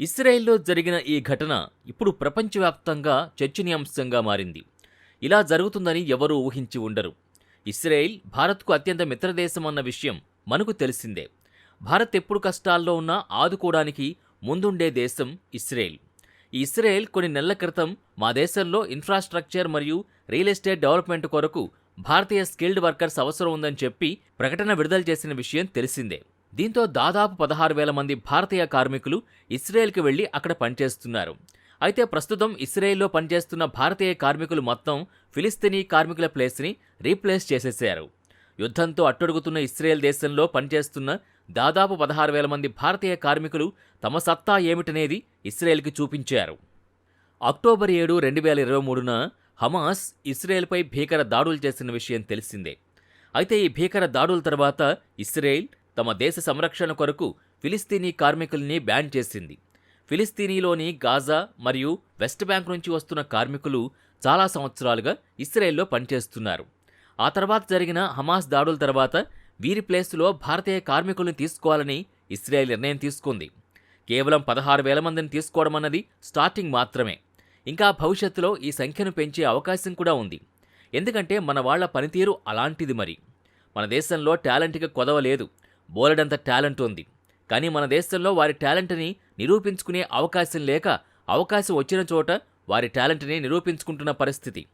ఇస్రాయెల్లో జరిగిన ఈ ఘటన ఇప్పుడు ప్రపంచవ్యాప్తంగా చర్చనీయాంశంగా మారింది. ఇలా జరుగుతుందని ఎవరూ ఊహించి ఉండరు. ఇస్రాయెల్ భారత్కు అత్యంత మిత్రదేశం అన్న విషయం మనకు తెలిసిందే. భారత్ ఎప్పుడు కష్టాల్లో ఉన్నా ఆదుకోవడానికి ముందుండే దేశం ఇస్రాయెల్. ఈ ఇస్రాయెల్ కొన్ని నెలల క్రితం మా దేశంలో ఇన్ఫ్రాస్ట్రక్చర్ మరియు రియల్ ఎస్టేట్ డెవలప్మెంట్ కొరకు భారతీయ స్కిల్డ్ వర్కర్స్ అవసరం ఉందని చెప్పి ప్రకటన విడుదల చేసిన విషయం తెలిసిందే. దీంతో దాదాపు పదహారు వేల మంది భారతీయ కార్మికులు ఇస్రాయెల్కి వెళ్ళి అక్కడ పనిచేస్తున్నారు. అయితే ప్రస్తుతం ఇస్రాయెల్లో పనిచేస్తున్న భారతీయ కార్మికులు మొత్తం ఫిలిస్తీనీ కార్మికుల ప్లేస్ని రీప్లేస్ చేసేశారు యుద్ధంతో అట్టడుగుతున్న ఇస్రాయెల్ దేశంలో పనిచేస్తున్న దాదాపు పదహారు వేల మంది భారతీయ కార్మికులు తమ సత్తా ఏమిటనేది ఇస్రాయెల్కి చూపించారు. అక్టోబర్ ఏడు రెండు వేల ఇరవై మూడున హమాస్ ఇస్రాయెల్పై భీకర దాడులు చేసిన విషయం తెలిసిందే. అయితే ఈ భీకర దాడుల తర్వాత ఇస్రాయెల్ తమ దేశ సంరక్షణ కొరకు ఫిలిస్తీనీ కార్మికుల్ని బ్యాన్ చేసింది. ఫిలిస్తీనీలోని గాజా మరియు వెస్ట్ బ్యాంక్ నుంచి వస్తున్న కార్మికులు చాలా సంవత్సరాలుగా ఇస్రాయెల్లో పనిచేస్తున్నారు. ఆ తర్వాత జరిగిన హమాస్ దాడుల తర్వాత వీరి ప్లేస్లో భారతీయ కార్మికుల్ని తీసుకోవాలని ఇస్రాయెల్ నిర్ణయం తీసుకుంది. కేవలం పదహారు వేల మందిని తీసుకోవడం అన్నది స్టార్టింగ్ మాత్రమే. ఇంకా భవిష్యత్తులో ఈ సంఖ్యను పెంచే అవకాశం కూడా ఉంది. ఎందుకంటే మన వాళ్ళ పనితీరు అలాంటిది మరి. మన దేశంలో టాలెంట్కి కొదవలేదు బోలెడంత టాలెంట్ ఉంది. కానీ మన దేశంలో వారి టాలెంట్ని నిరూపించుకునే అవకాశం లేక అవకాశం వచ్చిన చోట వారి టాలెంట్ని నిరూపించుకుంటున్న పరిస్థితి.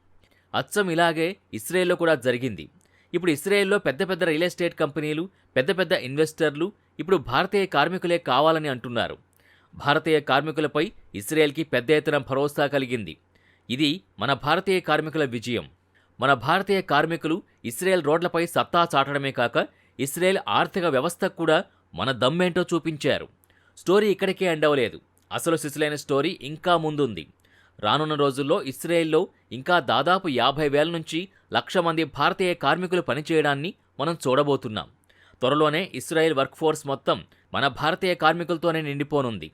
అచ్చం ఇలాగే ఇస్రాయేల్లో కూడా జరిగింది. ఇప్పుడు ఇస్రాయేల్లో పెద్ద పెద్ద రియల్ ఎస్టేట్ కంపెనీలు పెద్ద పెద్ద ఇన్వెస్టర్లు ఇప్పుడు భారతీయ కార్మికులే కావాలని అంటున్నారు. భారతీయ కార్మికులపై ఇస్రాయేల్కి పెద్ద ఎత్తున భరోసా కలిగింది. ఇది మన భారతీయ కార్మికుల విజయం. మన భారతీయ కార్మికులు ఇస్రాయేల్ రోడ్లపై సత్తా చాటడమే కాక ఇస్రాయేల్ ఆర్థిక వ్యవస్థకు కూడా మన దమ్మేంటో చూపించారు. స్టోరీ ఇక్కడికే అండవలేదు అసలు సిసలైన స్టోరీ ఇంకా ముందుంది. రానున్న రోజుల్లో ఇస్రాయేల్లో ఇంకా దాదాపు యాభై వేల నుంచి లక్ష మంది భారతీయ కార్మికులు పనిచేయడాన్ని మనం చూడబోతున్నాం. త్వరలోనే ఇస్రాయేల్ వర్క్ ఫోర్స్ మొత్తం మన భారతీయ కార్మికులతోనే నిండిపోనుంది.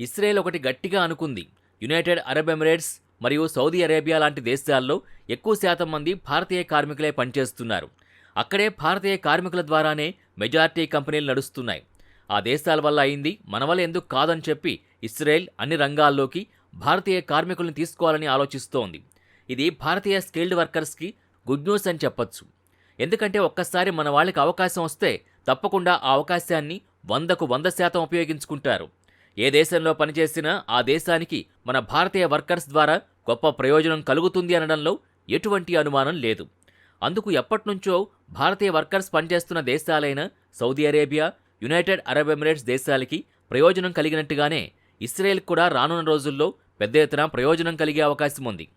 ఇస్రాయేల్ ఒకటి గట్టిగా అనుకుంది. యునైటెడ్ అరబ్ ఎమిరేట్స్ మరియు సౌదీ అరేబియా లాంటి దేశాల్లో ఎక్కువ శాతం మంది భారతీయ కార్మికులే పనిచేస్తున్నారు. అక్కడే భారతీయ కార్మికుల ద్వారానే మెజారిటీ కంపెనీలు నడుస్తున్నాయి. ఆ దేశాల వల్ల అయింది మన వల్ల ఎందుకు కాదని చెప్పి ఇస్రాయెల్ అన్ని రంగాల్లోకి భారతీయ కార్మికులను తీసుకోవాలని ఆలోచిస్తోంది. ఇది భారతీయ స్కిల్డ్ వర్కర్స్కి గుడ్ న్యూస్ అని చెప్పొచ్చు. ఎందుకంటే ఒక్కసారి మన వాళ్ళకి అవకాశం వస్తే తప్పకుండా ఆ అవకాశాన్ని వందకు వంద శాతం ఉపయోగించుకుంటారు. ఏ దేశంలో పనిచేసినా ఆ దేశానికి మన భారతీయ వర్కర్స్ ద్వారా గొప్ప ప్రయోజనం కలుగుతుంది అనడంలో ఎటువంటి అనుమానం లేదు. అందుకు ఎప్పటినుంచో భారతీయ వర్కర్స్ పనిచేస్తున్న దేశాలైన Saudi Arabia United Arab Emirates దేశాలకి ప్రయోజనం కలిగినట్టుగానే ఇస్రాయెల్ కూడా రానున్న రోజుల్లో పెద్ద ఎత్తున ప్రయోజనం కలిగే అవకాశం ఉంది.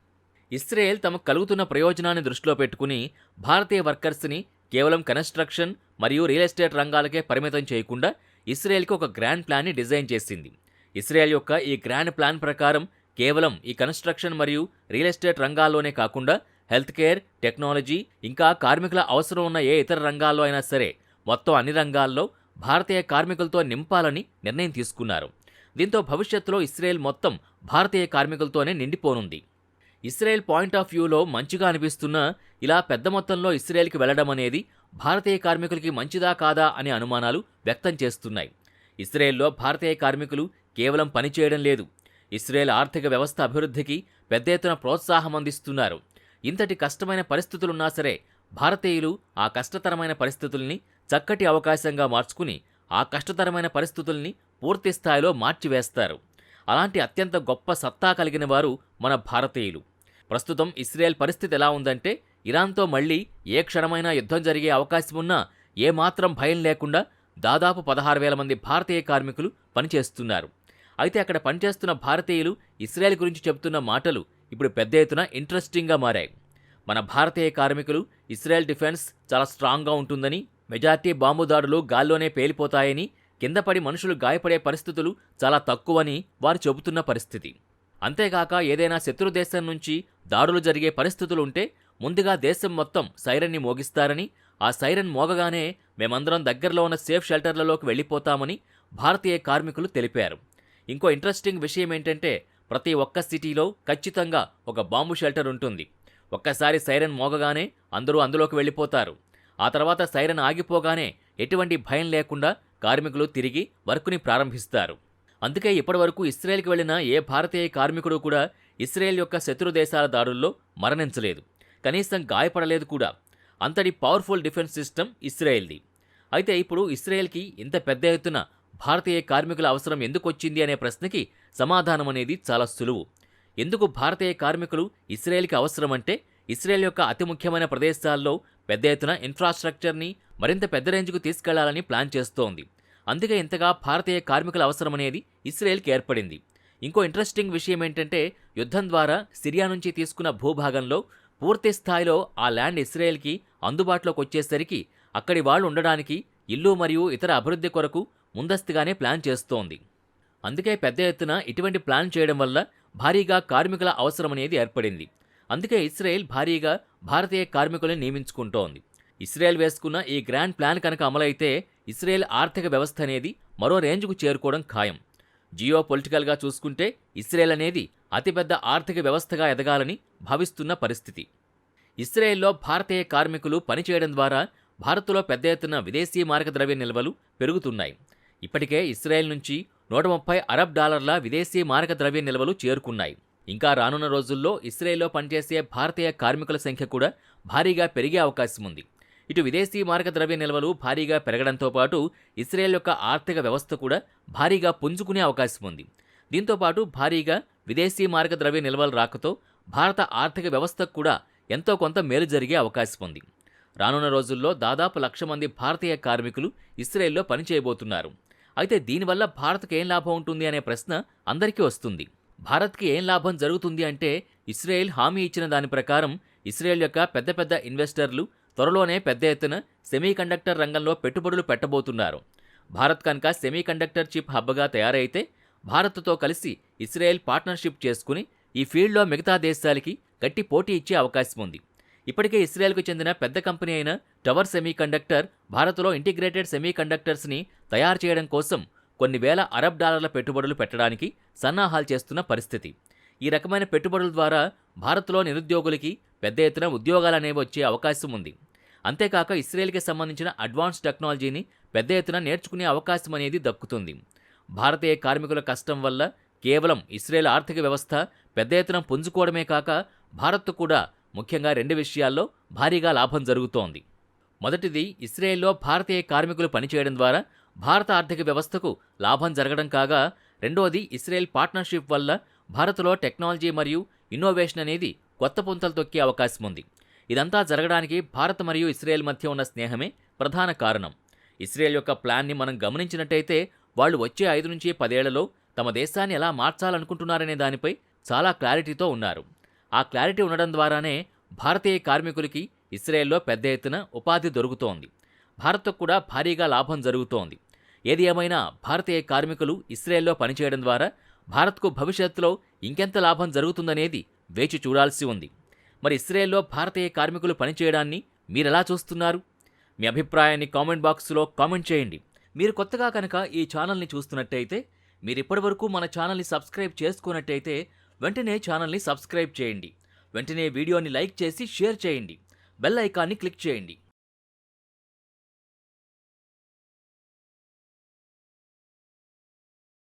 ఇస్రాయెల్ తమకు కలుగుతున్న ప్రయోజనాన్ని దృష్టిలో పెట్టుకుని భారతీయ వర్కర్స్ని కేవలం కన్స్ట్రక్షన్ మరియు రియల్ ఎస్టేట్ రంగాలకే పరిమితం చేయకుండా ఇస్రాయెల్కి ఒక గ్రాండ్ ప్లాన్ని డిజైన్ చేసింది. ఇస్రాయెల్ యొక్క ఈ గ్రాండ్ ప్లాన్ ప్రకారం కేవలం ఈ కన్స్ట్రక్షన్ మరియు రియల్ ఎస్టేట్ రంగాల్లోనే కాకుండా హెల్త్ కేర్ టెక్నాలజీ ఇంకా కార్మికుల అవసరం ఉన్న ఏ ఇతర రంగాల్లో అయినా సరే మొత్తం అన్ని రంగాల్లో భారతీయ కార్మికులతో నింపాలని నిర్ణయం తీసుకున్నారు. దీంతో భవిష్యత్తులో ఇస్రాయెల్ మొత్తం భారతీయ కార్మికులతోనే నిండిపోనుంది. ఇస్రాయెల్ పాయింట్ ఆఫ్ వ్యూలో మంచిగా అనిపిస్తున్న ఇలా పెద్ద మొత్తంలో ఇస్రాయెల్కి వెళ్ళడం అనేది భారతీయ కార్మికులకి మంచిదా కాదా అనే అనుమానాలు వ్యక్తం చేస్తున్నాయి. ఇస్రాయెల్లో భారతీయ కార్మికులు కేవలం పని చేయడం లేదు. ఇస్రాయెల్ ఆర్థిక వ్యవస్థ అభివృద్ధికి పెద్ద ఎత్తున ప్రోత్సాహం అందిస్తున్నారు. ఇంతటి కష్టమైన పరిస్థితులున్నా సరే భారతీయులు ఆ కష్టతరమైన పరిస్థితుల్ని చక్కటి అవకాశంగా మార్చుకుని ఆ కష్టతరమైన పరిస్థితుల్ని పూర్తి స్థాయిలో మార్చివేస్తారు. అలాంటి అత్యంత గొప్ప సత్తా కలిగిన వారు మన భారతీయులు. ప్రస్తుతం ఇస్రాయేల్ పరిస్థితి ఎలా ఉందంటే ఇరాన్తో మళ్ళీ ఏ క్షణమైనా యుద్ధం జరిగే అవకాశం ఉన్నా ఏమాత్రం భయం లేకుండా దాదాపు పదహారు వేల మంది భారతీయ కార్మికులు పనిచేస్తున్నారు. అయితే అక్కడ పనిచేస్తున్న భారతీయులు ఇస్రాయేల్ గురించి చెబుతున్న మాటలు ఇప్పుడు పెద్ద ఎత్తున ఇంట్రెస్టింగ్గా మారాయి. మన భారతీయ కార్మికులు ఇస్రాయెల్ డిఫెన్స్ చాలా స్ట్రాంగ్గా ఉంటుందని మెజార్టీ బాంబు దాడులు గాల్లోనే పేలిపోతాయని కింద పడి మనుషులు గాయపడే పరిస్థితులు చాలా తక్కువని వారు చెబుతున్న పరిస్థితి. అంతేగాక ఏదైనా శత్రు దేశం నుంచి దాడులు జరిగే పరిస్థితులు ఉంటే ముందుగా దేశం మొత్తం సైరన్ని మోగిస్తారని ఆ సైరన్ మోగగానే మేమందరం దగ్గరలో ఉన్న సేఫ్ షెల్టర్లలోకి వెళ్ళిపోతామని భారతీయ కార్మికులు తెలిపారు. ఇంకో ఇంట్రెస్టింగ్ విషయం ఏంటంటే ప్రతి ఒక్క సిటీలో ఖచ్చితంగా ఒక బాంబు షెల్టర్ ఉంటుంది. ఒక్కసారి సైరన్ మోగగానే అందరూ అందులోకి వెళ్ళిపోతారు. ఆ తర్వాత సైరన్ ఆగిపోగానే ఎటువంటి భయం లేకుండా కార్మికులు తిరిగి వర్క్ని ప్రారంభిస్తారు. అందుకే ఇప్పటివరకు ఇస్రాయేల్కి వెళ్ళిన ఏ భారతీయ కార్మికుడు కూడా ఇస్రాయేల్ యొక్క శత్రు దేశాల దాడుల్లో మరణించలేదు. కనీసం గాయపడలేదు కూడా. అంతటి పవర్ఫుల్ డిఫెన్స్ సిస్టమ్ ఇస్రాయేల్ది. అయితే ఇప్పుడు ఇస్రాయేల్కి ఇంత పెద్ద ఎత్తున భారతీయ కార్మికుల అవసరం ఎందుకు వచ్చింది అనే ప్రశ్నకి సమాధానం అనేది చాలా సులువు. ఎందుకు భారతీయ కార్మికులు ఇస్రాయేల్కి అవసరమంటే ఇస్రాయేల్ యొక్క అతి ముఖ్యమైన ప్రదేశాల్లో పెద్ద ఎత్తున ఇన్ఫ్రాస్ట్రక్చర్ని మరింత పెద్ద రేంజ్కు తీసుకెళ్ళాలని ప్లాన్ చేస్తోంది. అందుకే ఇంతగా భారతీయ కార్మికుల అవసరం అనేది ఇస్రాయేల్కి ఏర్పడింది. ఇంకో ఇంట్రెస్టింగ్ విషయం ఏంటంటే యుద్ధం ద్వారా సిరియా నుంచి తీసుకున్న భూభాగంలో పూర్తి స్థాయిలో ఆ ల్యాండ్ ఇస్రాయేల్కి అందుబాటులోకి వచ్చేసరికి అక్కడి వాళ్ళు ఉండడానికి ఇల్లు మరియు ఇతర అభివృద్ధి కొరకు ముందస్తుగానే ప్లాన్ చేస్తోంది. అందుకే పెద్ద ఎత్తున ఇటువంటి ప్లాన్ చేయడం వల్ల భారీగా కార్మికుల అవసరం అనేది ఏర్పడింది. అందుకే ఇస్రాయెల్ భారీగా భారతీయ కార్మికులను నియమించుకుంటోంది. ఇస్రాయెల్ వేసుకున్న ఈ గ్రాండ్ ప్లాన్ కనుక అమలైతే ఇస్రాయెల్ ఆర్థిక వ్యవస్థ అనేది మరో రేంజ్కు చేరుకోవడం ఖాయం. జియో పొలిటికల్గా చూసుకుంటే ఇస్రాయెల్ అనేది అతిపెద్ద ఆర్థిక వ్యవస్థగా ఎదగాలని భావిస్తున్న పరిస్థితి. ఇస్రాయెల్లో భారతీయ కార్మికులు పనిచేయడం ద్వారా భారత్లో పెద్ద ఎత్తున విదేశీ మారక ద్రవ్య నిల్వలు పెరుగుతున్నాయి. ఇప్పటికే ఇస్రాయెల్ నుంచి నూట ముప్పై అరబ్ డాలర్ల విదేశీ మారక ద్రవ్య నిల్వలు చేరుకున్నాయి. ఇంకా రానున్న రోజుల్లో ఇస్రాయేల్లో పనిచేసే భారతీయ కార్మికుల సంఖ్య కూడా భారీగా పెరిగే అవకాశం ఉంది. ఇటు విదేశీ మారక ద్రవ్య నిల్వలు భారీగా పెరగడంతో పాటు ఇస్రాయేల్ యొక్క ఆర్థిక వ్యవస్థ కూడా భారీగా పుంజుకునే అవకాశం ఉంది. దీంతో పాటు భారీగా విదేశీ మారక ద్రవ్య నిల్వలు రాకతో భారత ఆర్థిక వ్యవస్థకు కూడా ఎంతో కొంత మేలు జరిగే అవకాశం ఉంది. రానున్న రోజుల్లో దాదాపు లక్ష మంది భారతీయ కార్మికులు ఇస్రాయేల్లో పనిచేయబోతున్నారు అయితే దీనివల్ల భారత్కి ఏం లాభం ఉంటుంది అనే ప్రశ్న అందరికీ వస్తుంది. భారత్కి ఏం లాభం జరుగుతుంది అంటే ఇస్రాయేల్ హామీ ఇచ్చిన దాని ప్రకారం ఇస్రాయెల్ యొక్క పెద్ద పెద్ద ఇన్వెస్టర్లు త్వరలోనే పెద్ద ఎత్తున సెమీకండక్టర్ రంగంలో పెట్టుబడులు పెట్టబోతున్నారు. భారత్ కనుక సెమీకండక్టర్ చిప్ హబ్గా తయారైతే భారత్తో కలిసి ఇస్రాయెల్ పార్ట్నర్షిప్ చేసుకుని ఈ ఫీల్డ్లో మిగతా దేశాలకి గట్టి పోటీ ఇచ్చే అవకాశం ఉంది. ఇప్పటికే ఇస్రాయెల్కు చెందిన పెద్ద కంపెనీ అయిన టవర్ సెమీకండక్టర్ భారత్లో ఇంటిగ్రేటెడ్ సెమీకండక్టర్స్ని తయారు చేయడం కోసం కొన్ని వేల అరబ్ డాలర్ల పెట్టుబడులు పెట్టడానికి సన్నాహాలు చేస్తున్న పరిస్థితి. ఈ రకమైన పెట్టుబడుల ద్వారా భారత్లో నిరుద్యోగులకి పెద్ద ఎత్తున ఉద్యోగాలనేవి వచ్చే అవకాశం ఉంది. అంతేకాక ఇస్రాయేల్కి సంబంధించిన అడ్వాన్స్ టెక్నాలజీని పెద్ద ఎత్తున నేర్చుకునే అవకాశం అనేది దక్కుతుంది. భారతీయ కార్మికుల కష్టం వల్ల కేవలం ఇస్రాయేల్ ఆర్థిక వ్యవస్థ పెద్ద ఎత్తున పుంజుకోవడమే కాక భారత్ కూడా ముఖ్యంగా రెండు విషయాల్లో భారీగా లాభం జరుగుతోంది. మొదటిది ఇస్రాయేల్లో భారతీయ కార్మికులు పనిచేయడం ద్వారా భారత ఆర్థిక వ్యవస్థకు లాభం జరగడం కాగా రెండోది ఇస్రాయేల్ పార్ట్నర్షిప్ వల్ల భారత్లో టెక్నాలజీ మరియు ఇన్నోవేషన్ అనేది కొత్త పుంతలు తొక్కే అవకాశం ఉంది. ఇదంతా జరగడానికి భారత్ మరియు ఇస్రాయేల్ మధ్య ఉన్న స్నేహమే ప్రధాన కారణం. ఇస్రాయేల్ యొక్క ప్లాన్ని మనం గమనించినట్టయితే వాళ్ళు వచ్చే ఐదు నుంచి పదేళ్ళలో తమ దేశాన్ని ఎలా మార్చాలనుకుంటున్నారనే దానిపై చాలా క్లారిటీతో ఉన్నారు. ఆ క్లారిటీ ఉండడం ద్వారానే భారతీయ కార్మికులకి ఇస్రాయెల్లో పెద్ద ఎత్తున ఉపాధి దొరుకుతోంది. భారత్కు కూడా భారీగా లాభం జరుగుతోంది. ఏది ఏమైనా భారతీయ కార్మికులు ఇస్రాయెల్లో పనిచేయడం ద్వారా భారత్కు భవిష్యత్తులో ఇంకెంత లాభం జరుగుతుందనేది వేచి చూడాల్సి ఉంది. మరి ఇస్రాయెల్లో భారతీయ కార్మికులు పనిచేయడాన్ని మీరెలా చూస్తున్నారు? మీ అభిప్రాయాన్ని కామెంట్ బాక్స్లో కామెంట్ చేయండి. మీరు కొత్తగా కనుక ఈ ఛానల్ని చూస్తున్నట్టయితే మీరు ఇప్పటివరకు మన ఛానల్ని సబ్స్క్రైబ్ చేసుకున్నట్టయితే వెంటనే ఛానల్ని సబ్స్క్రైబ్ చేయండి. వెంటనే వీడియోని లైక్ చేసి షేర్ చేయండి. బెల్ ఐకాన్ని క్లిక్ చేయండి.